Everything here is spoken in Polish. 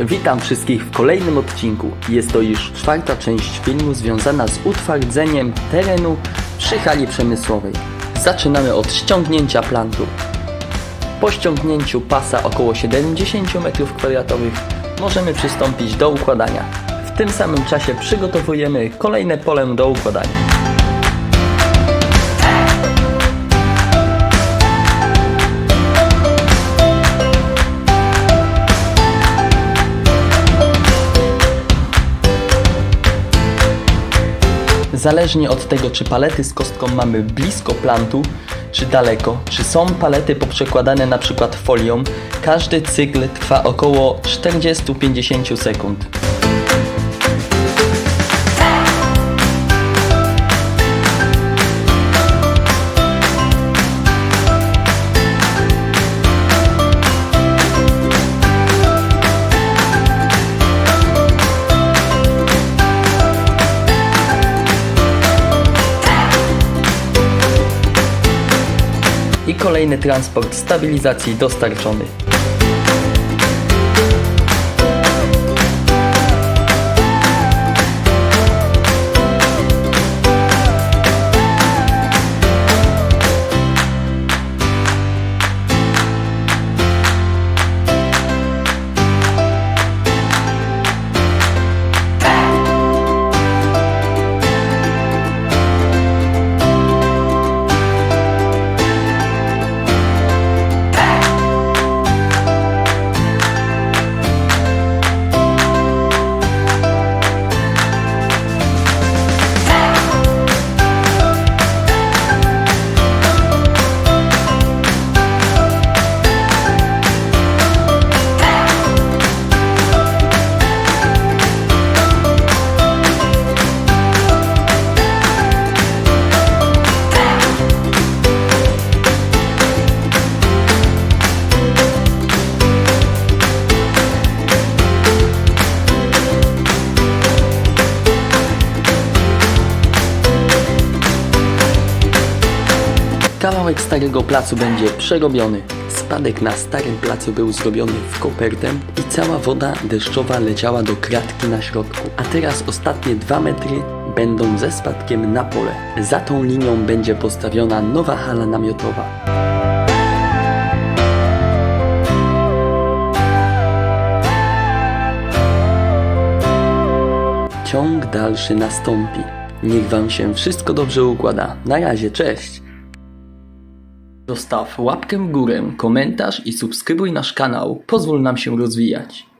Witam wszystkich w kolejnym odcinku. Jest to już czwarta część filmu związana z utwardzeniem terenu przy hali przemysłowej. Zaczynamy od ściągnięcia plantu. Po ściągnięciu pasa około 70 m2 możemy przystąpić do układania. W tym samym czasie przygotowujemy kolejne pole do układania. Zależnie od tego, czy palety z kostką mamy blisko plantu, czy daleko, czy są palety poprzekładane na przykład folią, każdy cykl trwa około 40-50 sekund. Kolejny transport stabilizacji dostarczony. Kawałek starego placu będzie przerobiony. Spadek na starym placu był zrobiony w kopertę i cała woda deszczowa leciała do kratki na środku. A teraz ostatnie dwa metry będą ze spadkiem na pole. Za tą linią będzie postawiona nowa hala namiotowa. Ciąg dalszy nastąpi. Niech Wam się wszystko dobrze układa. Na razie, cześć! Zostaw łapkę w górę, komentarz i subskrybuj nasz kanał. Pozwól nam się rozwijać.